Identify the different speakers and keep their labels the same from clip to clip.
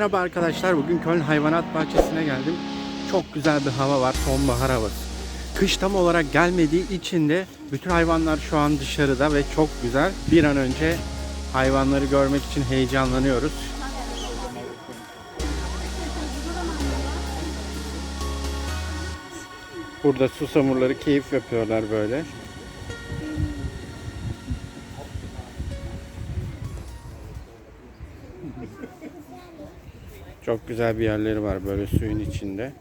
Speaker 1: Merhaba arkadaşlar. Bugün Köln Hayvanat Bahçesi'ne geldim. Çok güzel bir hava var. Sonbahar havası. Kış tam olarak gelmediği için de bütün hayvanlar şu an dışarıda ve çok güzel. Bir an önce hayvanları görmek için heyecanlanıyoruz. Burada susamurları keyif yapıyorlar böyle. Çok güzel bir yerleri var böyle suyun içinde.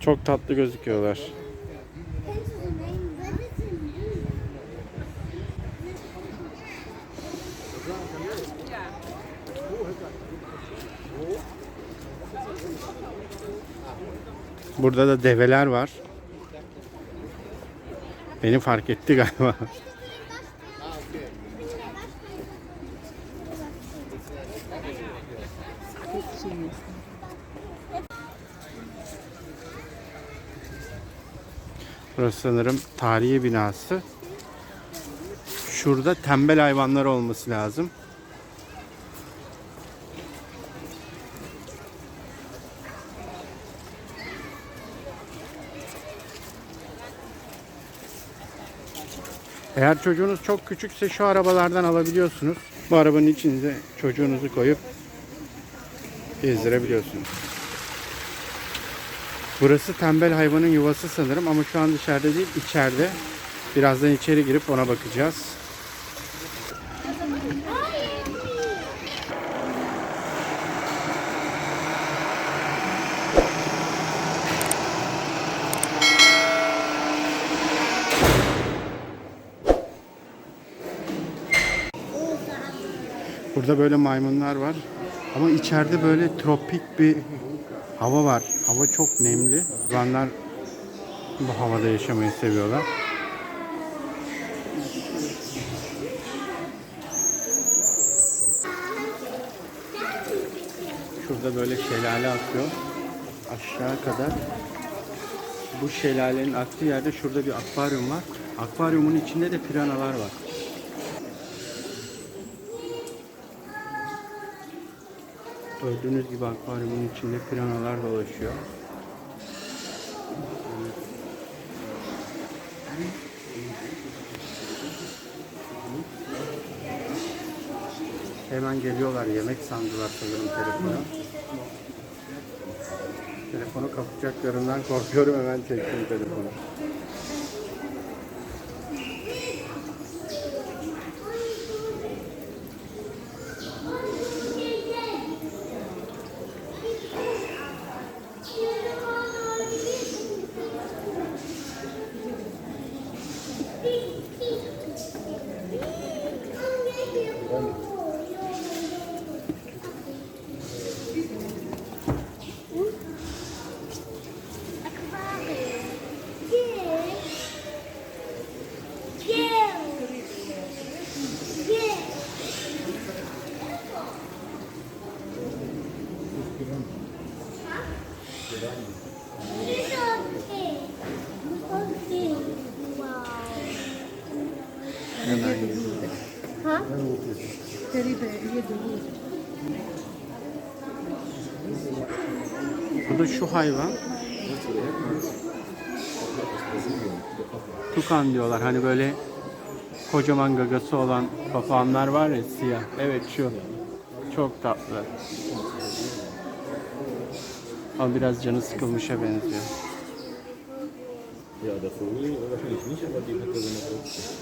Speaker 1: Çok tatlı gözüküyorlar. Burada da develer var. Beni fark etti galiba. Burası sanırım tarihi binası. Şurada tembel hayvanlar olması lazım. Eğer çocuğunuz çok küçükse şu arabalardan alabiliyorsunuz. Bu arabanın içine çocuğunuzu koyup gezdirebiliyorsunuz. Burası tembel hayvanın yuvası sanırım ama şu an dışarıda değil içeride. Birazdan içeri girip ona bakacağız. Maymunlar var. Ama içeride böyle tropik bir hava var. Hava çok nemli. Hayvanlar bu havada yaşamayı seviyorlar. Şurada böyle şelale akıyor. Aşağı kadar. Bu şelalenin aktığı yerde şurada bir akvaryum var. Akvaryumun içinde de piranalar var. Gördüğünüz gibi akvaryumun içinde piranalar dolaşıyor. Hemen geliyorlar. Yemek sandılar sanırım telefonu. Telefonu kapacaklarından korkuyorum hemen çektim telefonu. Bu da şu hayvan. Tukan diyorlar. Hani böyle kocaman gagası olan papağanlar var ya siyah. Evet şu. Çok tatlı. Ama biraz canı sıkılmışa benziyor.
Speaker 2: Der Vogel wahrscheinlich nicht, aber die hat ja so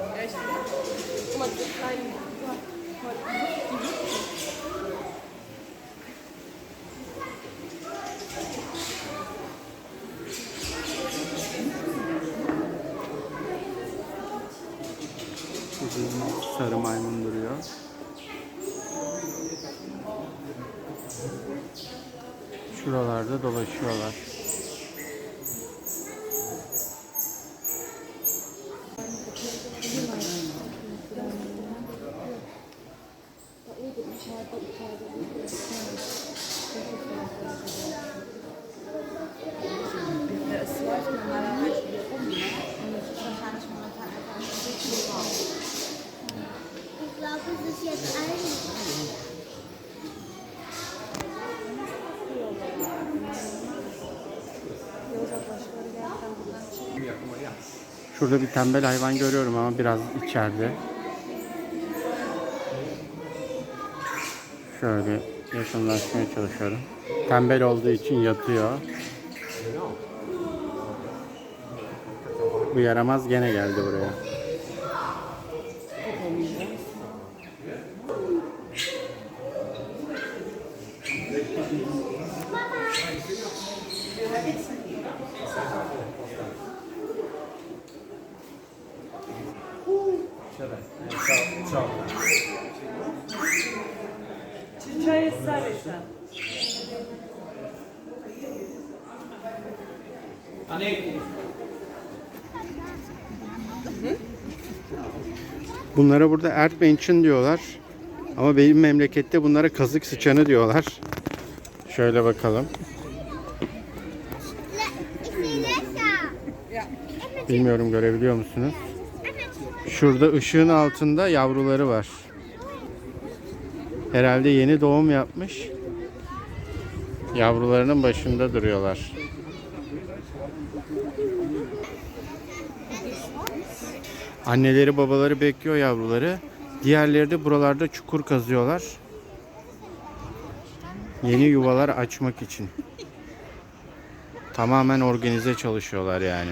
Speaker 2: Ja,
Speaker 3: ich Guck mal, diese kleinen. Die jucken.
Speaker 4: Bizim sarı maymun duruyor. Şuralarda dolaşıyorlar.
Speaker 1: Şurada bir tembel hayvan görüyorum ama biraz içeride. Şöyle yakınlaşmaya çalışıyorum. Tembel olduğu için yatıyor. Bu yaramaz gene geldi buraya. Bunlara burada Erdmençin diyorlar. Ama benim memlekette bunlara kazık sıçanı diyorlar. Şöyle bakalım. Bilmiyorum görebiliyor musunuz? Şurada ışığın altında yavruları var. Herhalde yeni doğum yapmış. Yavrularının başında duruyorlar. Anneleri babaları bekliyor yavruları. Diğerleri de buralarda çukur kazıyorlar. Yeni yuvalar açmak için. Tamamen organize çalışıyorlar yani.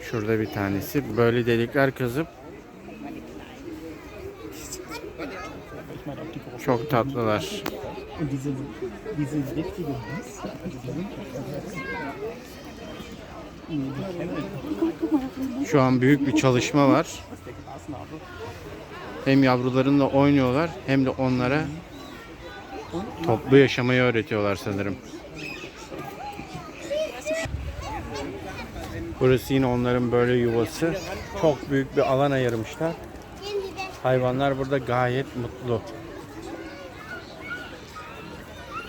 Speaker 1: Şurada bir tanesi. Böyle delikler kazıp çok tatlılar.
Speaker 5: Und diese, diese giftigen Biss, also die sind
Speaker 1: Şu an büyük bir çalışma var. Hem yavrularınla oynuyorlar hem de onlara toplu yaşamayı öğretiyorlar sanırım. Burası yine onların böyle yuvası. Çok büyük bir alan ayırmışlar. Hayvanlar burada gayet mutlu.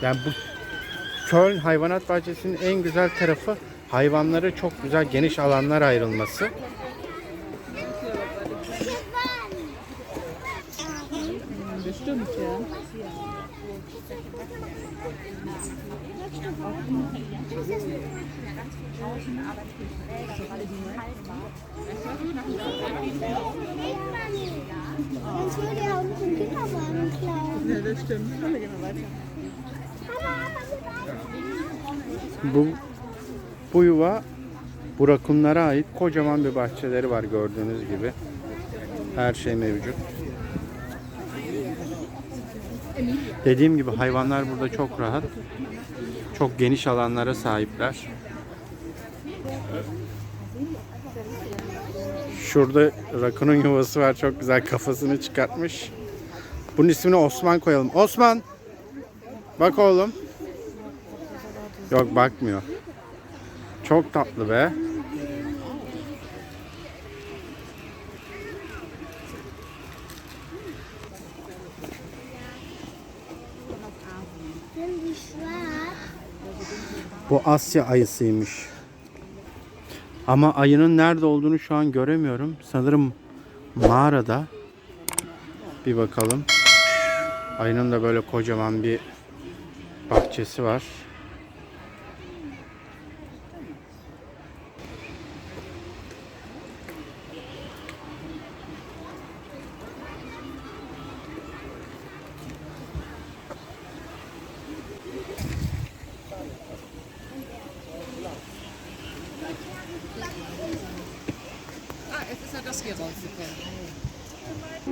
Speaker 1: Yani bu Köln Hayvanat Bahçesi'nin en güzel tarafı hayvanlara çok güzel geniş alanlar ayrılması.
Speaker 3: Bestimmt, ja.
Speaker 4: Sonst würde er uns den Kinderwagen klauen.
Speaker 3: Ja, das stimmt. Komm, wir gehen mal weiter.
Speaker 1: Bu bu yuva bu rakunlara ait kocaman bir bahçeleri var gördüğünüz gibi. Her şey mevcut. Dediğim gibi hayvanlar burada çok rahat. Çok geniş alanlara sahipler. Şurada rakunun yuvası var. Çok güzel kafasını çıkartmış. Bunun ismini Osman koyalım. Osman! Bak oğlum. Yok bakmıyor. Çok tatlı be. Bu Asya ayısıymış. Ama ayının nerede olduğunu şu an göremiyorum. Sanırım mağarada. Bir bakalım. Ayının da böyle kocaman bir bahçesi var.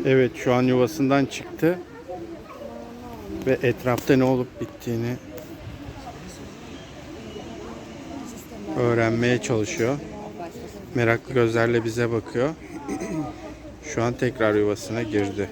Speaker 1: Evet şu an yuvasından çıktı. Ve etrafta ne olup bittiğini öğrenmeye çalışıyor. Meraklı gözlerle bize bakıyor. Şu an tekrar yuvasına girdi.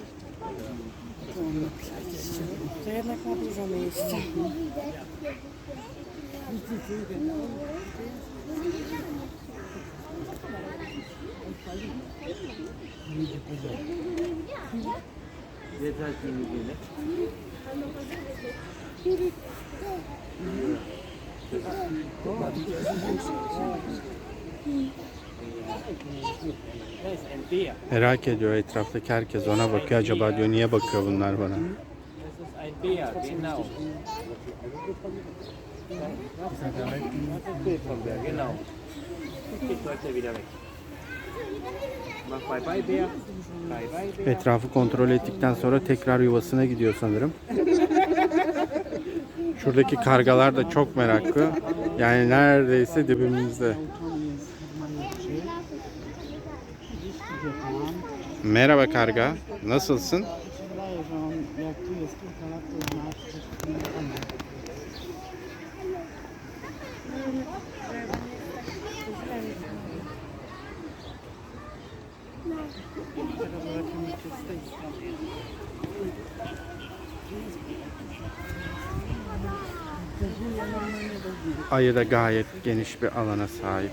Speaker 1: Merak ediyor etraftaki herkes ona bakıyor. Acaba diyor niye bakıyor bunlar bana? Etrafı kontrol ettikten sonra tekrar yuvasına gidiyor sanırım. Şuradaki kargalar da çok meraklı. Yani neredeyse dibimizde. Merhaba karga. Nasılsın? Ayı da gayet geniş bir alana sahip.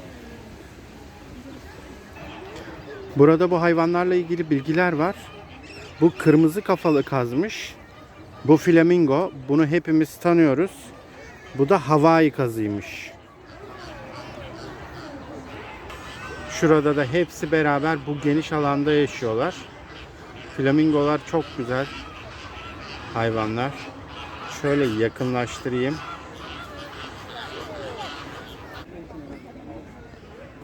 Speaker 1: Burada bu hayvanlarla ilgili bilgiler var. Bu kırmızı kafalı kazmış. Bu flamingo. Bunu hepimiz tanıyoruz. Bu da Hawaii kazıymış. Şurada da hepsi beraber bu geniş alanda yaşıyorlar. Flamingolar çok güzel hayvanlar. Şöyle yakınlaştırayım.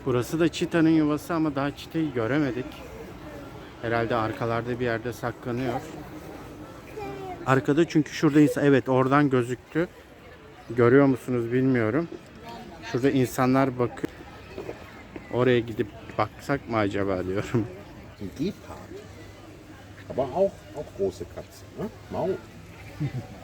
Speaker 1: Burası da çitanın yuvası ama daha çitayı göremedik. Herhalde arkalarda bir yerde saklanıyor. Arkada çünkü şurada insan evet oradan gözüktü. Görüyor musunuz bilmiyorum. Şurada insanlar bakıyor. Oraya gidip baksak mı acaba diyorum.
Speaker 2: Gepard. Aber auch, auch große Katzen. Ne? Mau.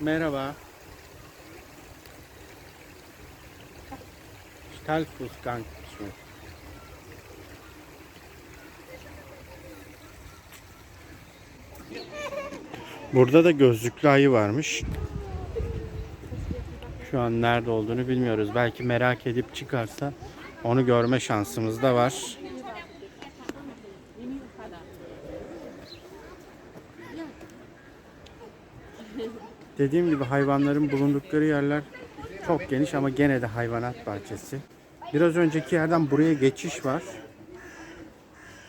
Speaker 1: Merhaba. Stalfusgang ismi. Burada da gözlüklü ayı varmış. Şu an nerede olduğunu bilmiyoruz. Belki merak edip çıkarsa onu görme şansımız da var. Dediğim gibi hayvanların bulundukları yerler çok geniş ama gene de hayvanat bahçesi. Biraz önceki yerden buraya geçiş var.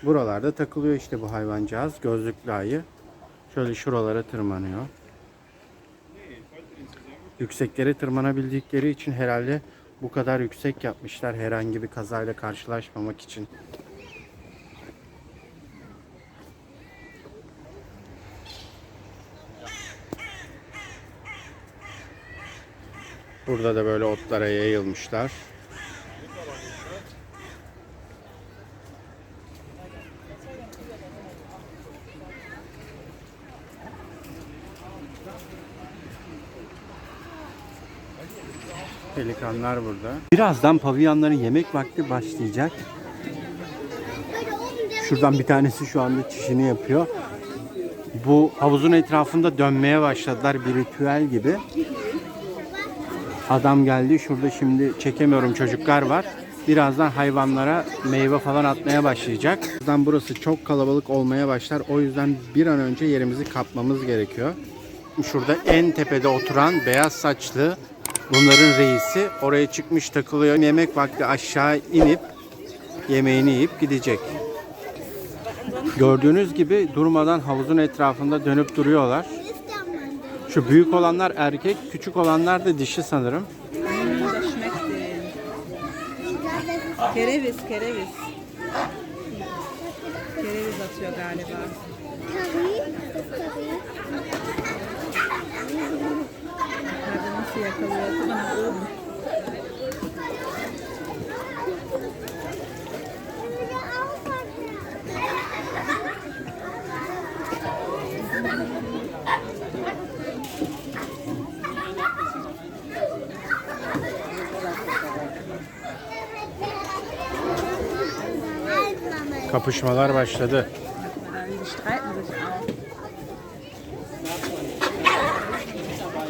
Speaker 1: Buralarda takılıyor işte bu hayvancağız. Gözlüklü ayı. Şöyle şuralara tırmanıyor. Yükseklere tırmanabildikleri için herhalde bu kadar yüksek yapmışlar herhangi bir kazayla karşılaşmamak için. Burada da böyle otlara yayılmışlar. Pelikanlar burada. Birazdan pavyonların yemek vakti başlayacak. Şuradan bir tanesi şu anda çişini yapıyor. Bu havuzun etrafında dönmeye başladılar bir ritüel gibi. Adam geldi. Şurada şimdi çekemiyorum çocuklar var. Birazdan hayvanlara meyve falan atmaya başlayacak. Birazdan burası çok kalabalık olmaya başlar. O yüzden bir an önce yerimizi kapmamız gerekiyor. Şurada en tepede oturan beyaz saçlı bunların reisi oraya çıkmış takılıyor. Yemek vakti aşağı inip yemeğini yiyip gidecek. Gördüğünüz gibi durmadan havuzun etrafında dönüp duruyorlar. Şu büyük olanlar erkek, küçük olanlar da dişi sanırım.
Speaker 3: Kereviz, kereviz. Kereviz atıyor galiba. Nerede nasıl yakalıyor? Bana
Speaker 1: Kapışmalar başladı.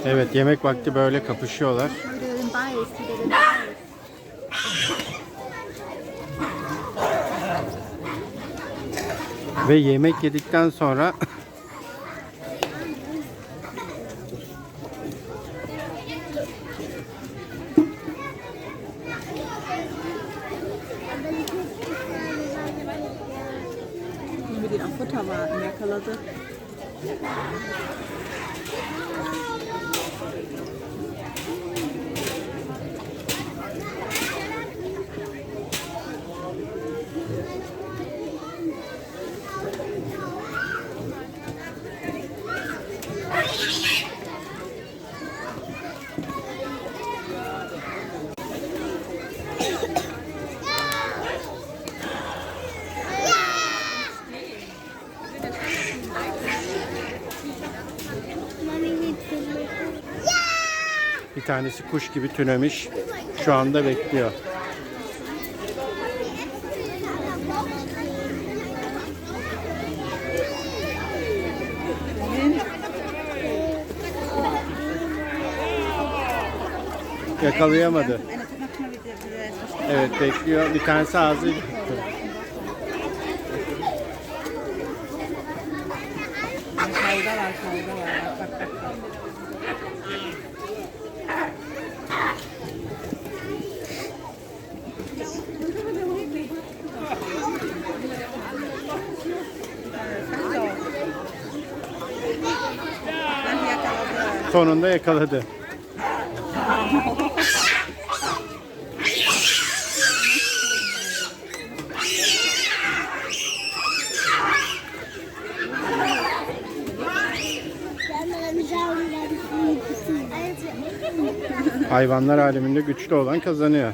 Speaker 1: Evet yemek vakti böyle kapışıyorlar. Ve yemek yedikten sonra
Speaker 3: や
Speaker 4: った
Speaker 1: ー! Tanesi kuş gibi tünemiş. Şu anda bekliyor. Yakalayamadı. Evet bekliyor. Bir tanesi ağzı
Speaker 3: Kavga var, var. Bak bak bak. Sen de o. Ben yakaladım.
Speaker 1: Sonunda yakaladı. Hayvanlar aleminde güçlü olan kazanıyor.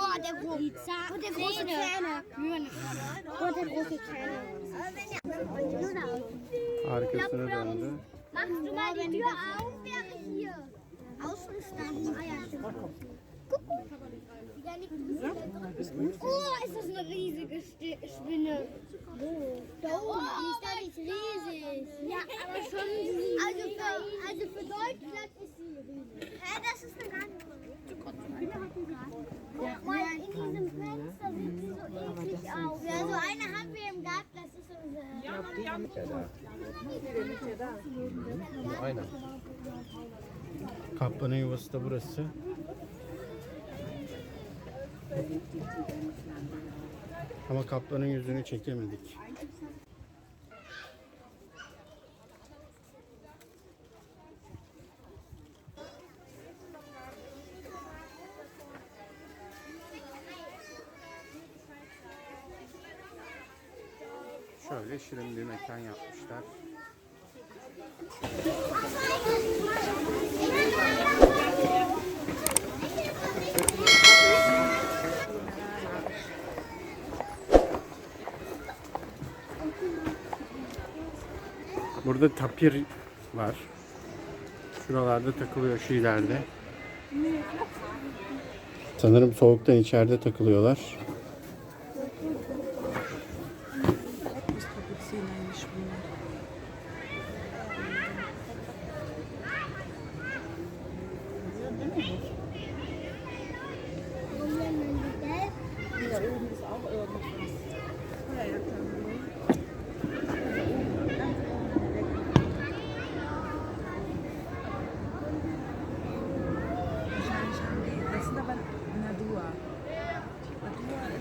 Speaker 4: Oh, der, Gro oh, der große Zähne. Oh, der große Zähne.
Speaker 1: Arkasını döndü.
Speaker 4: Machst du mal die Tür auf, wäre hier. Außenstanden. Ah ja, stimmt. Guck mal. Ja, nicht Oh, ist das eine riesige Sti- Spinne. Wo? Da oben. Die ist doch nicht riesig. Ja, aber schon Also für, also für Deutschland ist sie riesig. Hä, das ist eine ganz Guck mal, in diesem Fenster sieht sie so eklig aus. Ja, so eine haben wir im Garten, das ist unsere.
Speaker 1: Kaplanın yuvası da burası. Ama kaplanın yüzünü çekemedik. Şöyle şirin bir mekan yapmışlar. Burada tapir var. Şuralarda takılıyor şu ileride. Sanırım soğuktan içeride takılıyorlar.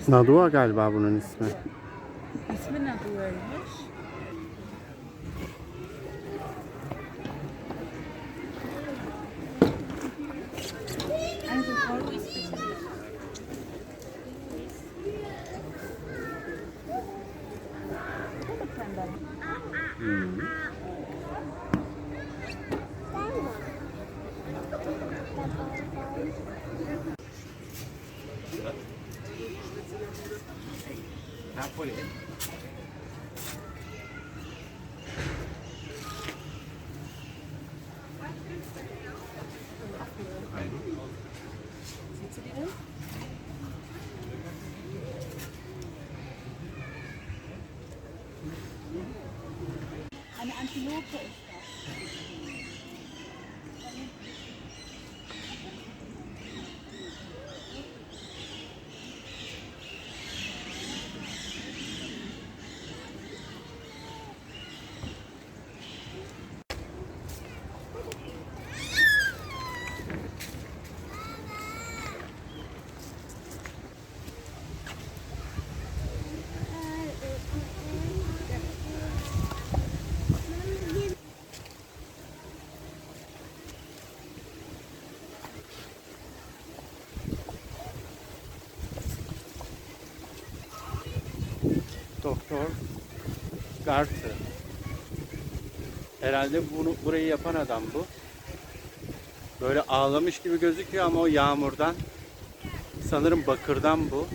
Speaker 1: Nadua galiba bunun ismi.
Speaker 3: İsmi ne
Speaker 1: Napoli.
Speaker 3: Eine Antilope ist das.
Speaker 1: Gartı. Herhalde bunu burayı yapan adam bu. Böyle ağlamış gibi gözüküyor ama o yağmurdan. Sanırım bakırdan bu.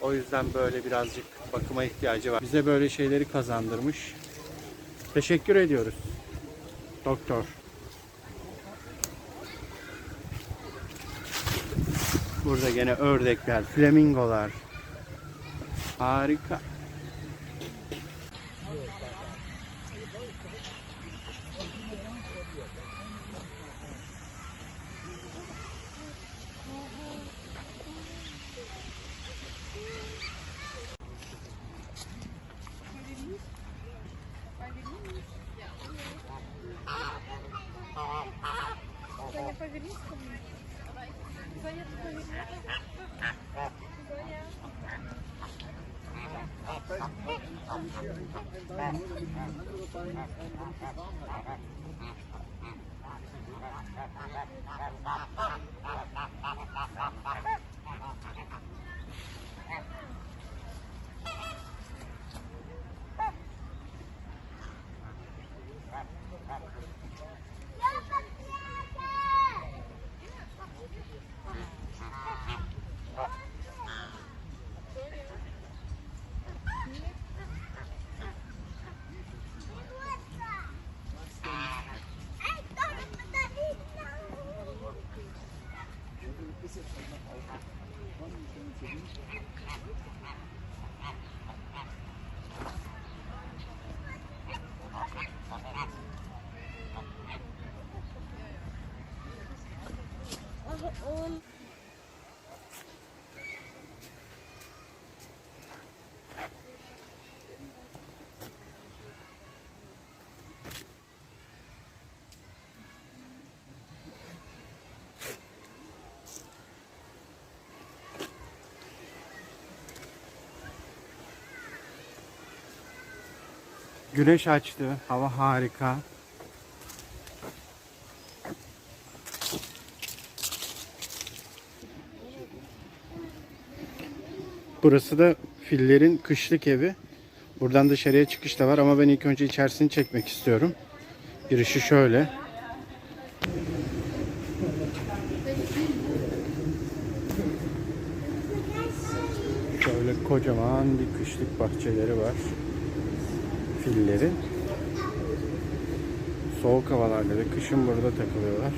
Speaker 1: O yüzden böyle birazcık bakıma ihtiyacı var. Bize böyle şeyleri kazandırmış. Teşekkür ediyoruz. Doktor. Burada gene ördekler, flamingolar. Harika. Thank you. Güneş açtı. Hava harika. Burası da fillerin kışlık evi. Buradan dışarıya çıkış da var ama ben ilk önce içerisini çekmek istiyorum. Girişi şöyle. Şöyle kocaman bir kışlık bahçeleri var. Fillerin. Soğuk havalarda ve kışın burada takılıyorlar.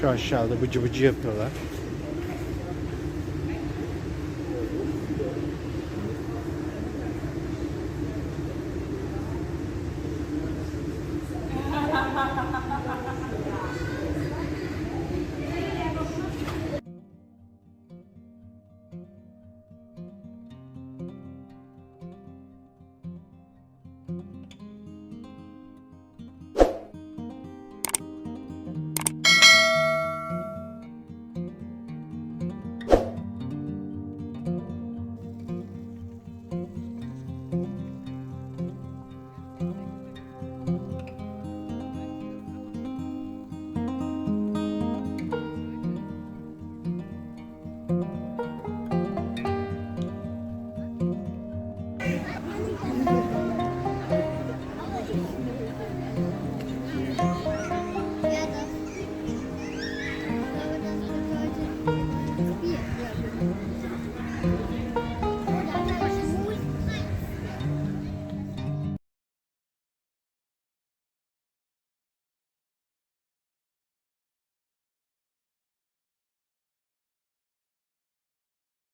Speaker 1: Şu aşağıda bıcı bıcı yapıyorlar.